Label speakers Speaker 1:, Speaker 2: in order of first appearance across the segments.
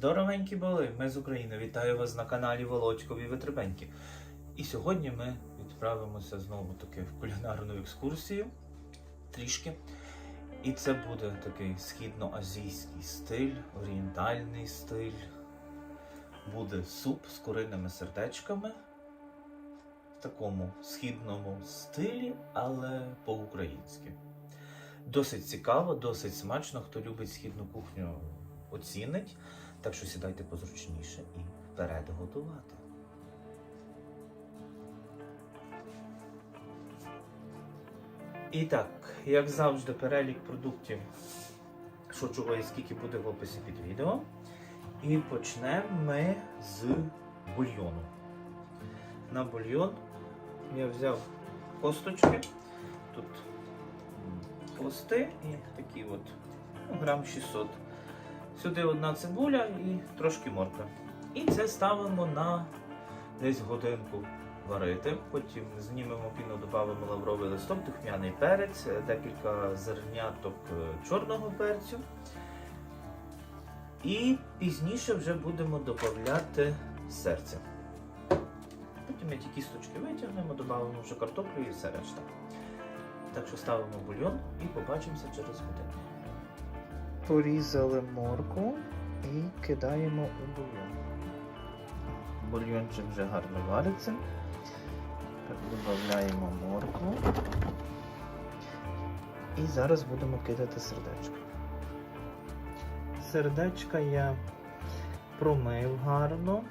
Speaker 1: Здоровенькі були! Ми з України. Вітаю вас на каналі Володькові Витребеньки. І сьогодні ми відправимося знову таки в кулінарну екскурсію трішки. І це буде такий східноазійський стиль, орієнтальний стиль. Буде суп з куриними сердечками в такому східному стилі, але по-українськи. Досить цікаво, досить смачно. Хто любить східну кухню, оцінить. Так що сідайте позручніше і вперед готувати. І так, як завжди, перелік продуктів, що чого і скільки буде в описі під відео. І почнемо ми з бульйону. На бульйон я взяв косточки. Тут хвости і такі от ну, грам 600. Сюди одна цибуля і трошки морква. І це ставимо на десь годинку варити. Потім знімемо піну, додамо лавровий листок, духмяний перець, декілька зерняток е, чорного перцю. І пізніше вже будемо додати серце. Потім ми ті кісточки витягнемо, додамо вже картоплю і все решта. Так що ставимо бульйон і побачимося через годину. Порізали морку і кидаємо у бульйон. Бульйончик вже гарно вариться. Додаємо моркву. І зараз будемо кидати сердечко. Сердечка я промив гарно.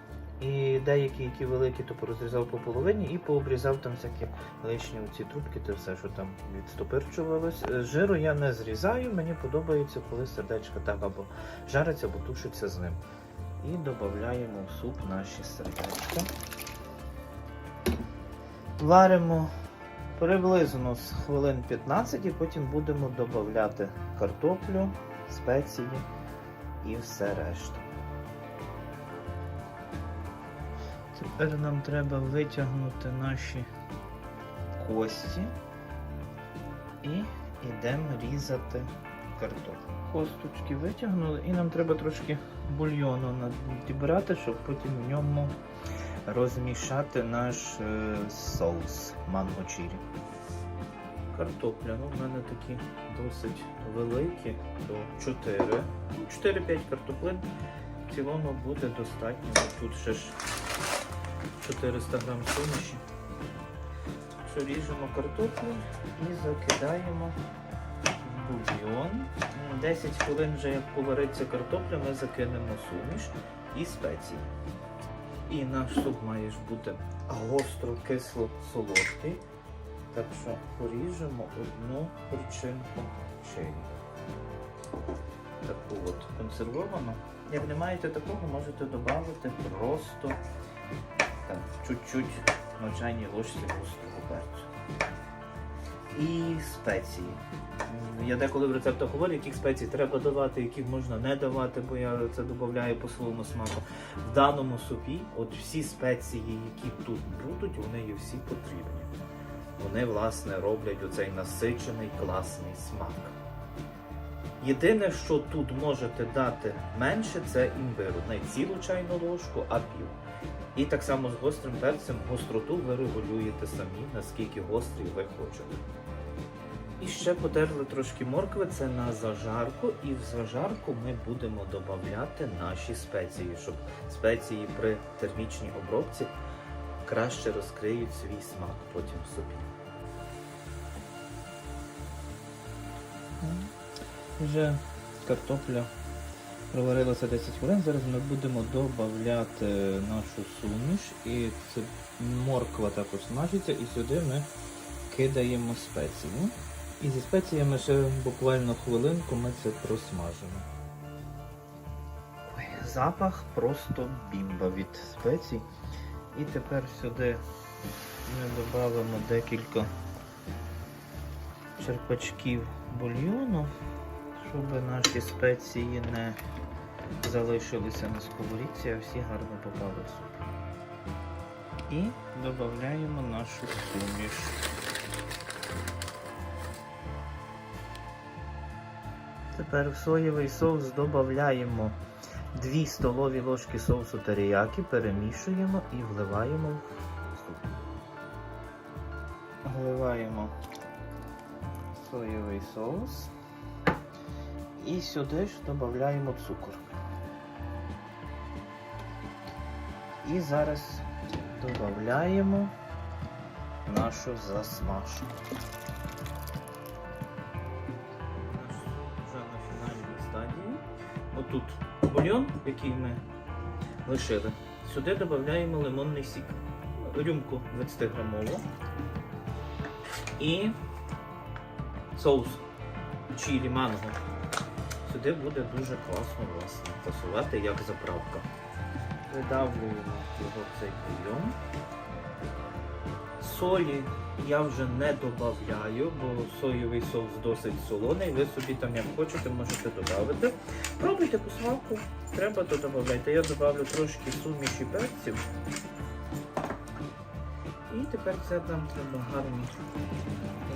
Speaker 1: І деякі, які великі, то порозрізав по половині і пообрізав там всякі лишні оці трубки, те все, що там відстопирчувалось. Е, Жиру я не зрізаю, мені подобається, коли сердечко так або жариться, або тушиться з ним. І додаємо в суп наші сердечка. Варимо приблизно з хвилин 15 і потім будемо додати картоплю, спеції і все решта. Тепер нам треба витягнути наші кості і йдемо різати картоплю. Косточки витягнули і нам треба трошки бульйону надібрати, щоб потім в ньому розмішати наш е, соус манго чірі. Картопля, ну в мене такі досить великі, то 4. Ну, 4-5 картоплин. В цілому буде достатньо. Тут ще ж 400 грам суміші. Що ріжемо картоплю і закидаємо в бульйон. 10 хвилин вже як повариться картопля, ми закинемо суміш і спеції. І наш суп має ж бути гостро кисло солодкий. Так що поріжемо одну причинку чилі. Таку от консервовану. Як не маєте такого, можете додати просто там, чуть-чуть на ложці густого перцю. І спеції. Я деколи в рецептах говорю, яких спецій треба давати, яких можна не давати, бо я це додаю по своєму смаку. В даному супі, от всі спеції, які тут будуть, вони є всі потрібні. Вони, власне, роблять оцей насичений класний смак. Єдине, що тут можете дати менше, це імбиру. Не цілу чайну ложку, а пів. І так само з гострим перцем гостроту ви регулюєте самі, наскільки гострий ви хочете. І ще потерли трошки моркви, це на зажарку, і в зажарку ми будемо додати наші спеції, щоб спеції при термічній обробці краще розкриють свій смак потім супі. Вже картопля проварилася 10 хвилин. Зараз ми будемо додати нашу суміш. І це морква також смажиться, і сюди ми кидаємо спеції. І зі спеціями ще буквально хвилинку ми це просмажимо. Ой, запах просто бімба від спецій. І тепер сюди ми додамо декілька черпачків бульйону, щоб наші спеції не залишилися на сковорідці, а всі гарно попали в суп. І додаємо нашу суміш. Тепер в соєвий соус додаємо 2 столові ложки соусу теріякі перемішуємо і вливаємо в суп. Вливаємо соєвий соус. І сюди ж додаємо цукор. І зараз додаємо нашу засмажку. Вже на фінальній стадії. Отут бульйон, який ми лишили. Сюди додаємо лимонний сік. Рюмку 20 грамову. І соус чилі манго. Сюди буде дуже класно власне пасувати як заправка. Видавлюємо його цей бульйон. Солі я вже не додаю, бо соєвий соус досить солоний. Ви собі там як хочете, можете додати. Пробуйте по треба то додавайте. Я додавлю трошки суміші перців. І тепер це нам треба гарно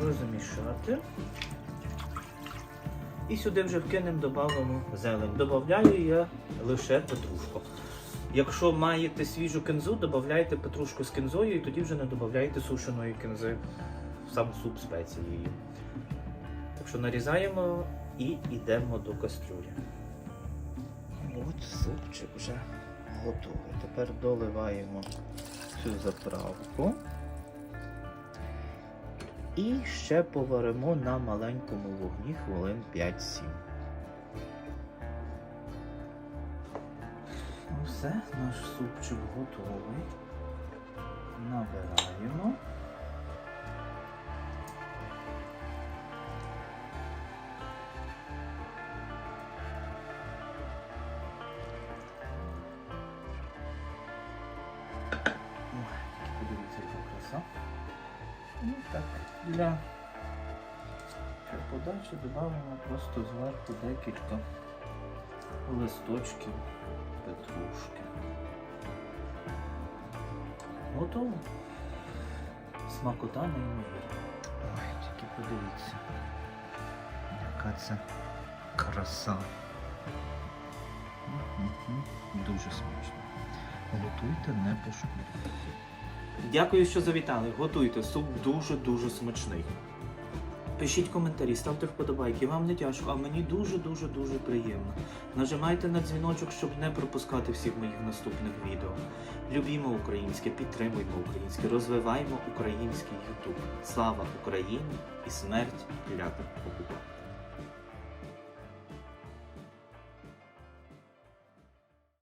Speaker 1: розмішати. І сюди вже вкинемо, додамо зелень. Добавляю я лише петрушку. Якщо маєте свіжу кінзу, додавайте петрушку з кінзою і тоді вже не додавайте сушеної кінзи в сам суп спецією. Так що нарізаємо і йдемо до кастрюлі. От супчик вже готовий. Тепер доливаємо цю заправку. І ще поваримо на маленькому вогні хвилин 5-7. Ну все, наш супчик готовий. Набираємо. Ой, Подивіться, яка краса. Ну так, для подачі додамо просто зверху декілька листочків петрушки. Готово. Смакота неймовірна. Ой, тільки подивіться, яка це краса. Дуже смачно. Готуйте, не пошкодуйте. Дякую, що завітали. Готуйте. Суп дуже-дуже смачний. Пишіть коментарі, ставте вподобайки. Вам не тяжко, а мені дуже-дуже дуже приємно. Нажимайте на дзвіночок, щоб не пропускати всіх моїх наступних відео. Любімо українське, підтримуймо українське, розвиваємо український Ютуб. Слава Україні і смерть клятим окупантам!